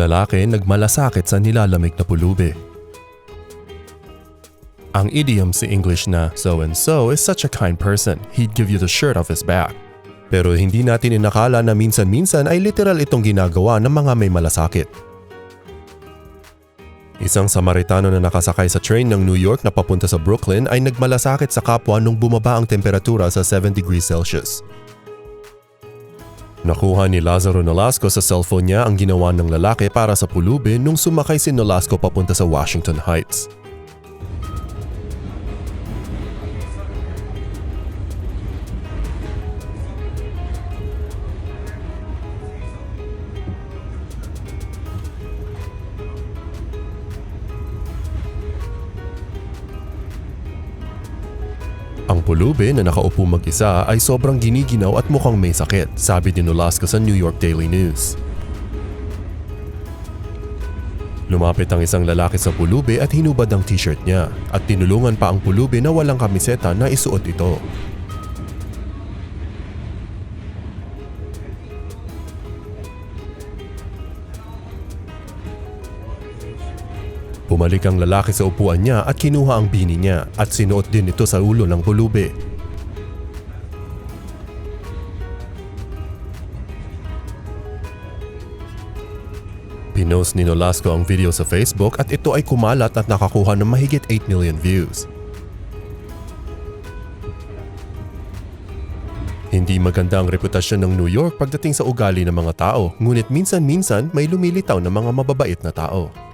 Lalaki nagmalasakit sa nilalamig na pulubi. Ang idiom sa English na so and so is such a kind person, he'd give you the shirt off his back. Pero hindi natin inakala na minsan-minsan ay literal itong ginagawa ng mga may malasakit. Isang Samaritano na nakasakay sa train ng New York na papunta sa Brooklyn ay nagmalasakit sa kapwa nung bumaba ang temperatura sa 7 degrees Celsius. Nakuha ni Lazaro Nolasco sa cellphone niya ang ginawa ng lalaki para sa pulubi nung sumakay si Nolasco papunta sa Washington Heights. Ang pulubi na nakaupo mag-isa ay sobrang giniginaw at mukhang may sakit, sabi ni Nolasco sa New York Daily News. Lumapit ang isang lalaki sa pulubi at hinubad ang t-shirt niya at tinulungan pa ang pulubi na walang kamiseta na isuot ito. Bumalik ang lalaki sa upuan niya at kinuha ang bini niya at sinuot din ito sa ulo ng pulubi. Pinost ni Nolasco ang video sa Facebook at ito ay kumalat at nakakuha ng mahigit 8 million views. Hindi maganda ang reputasyon ng New York pagdating sa ugali ng mga tao, ngunit minsan-minsan may lumilitaw na mga mababait na tao.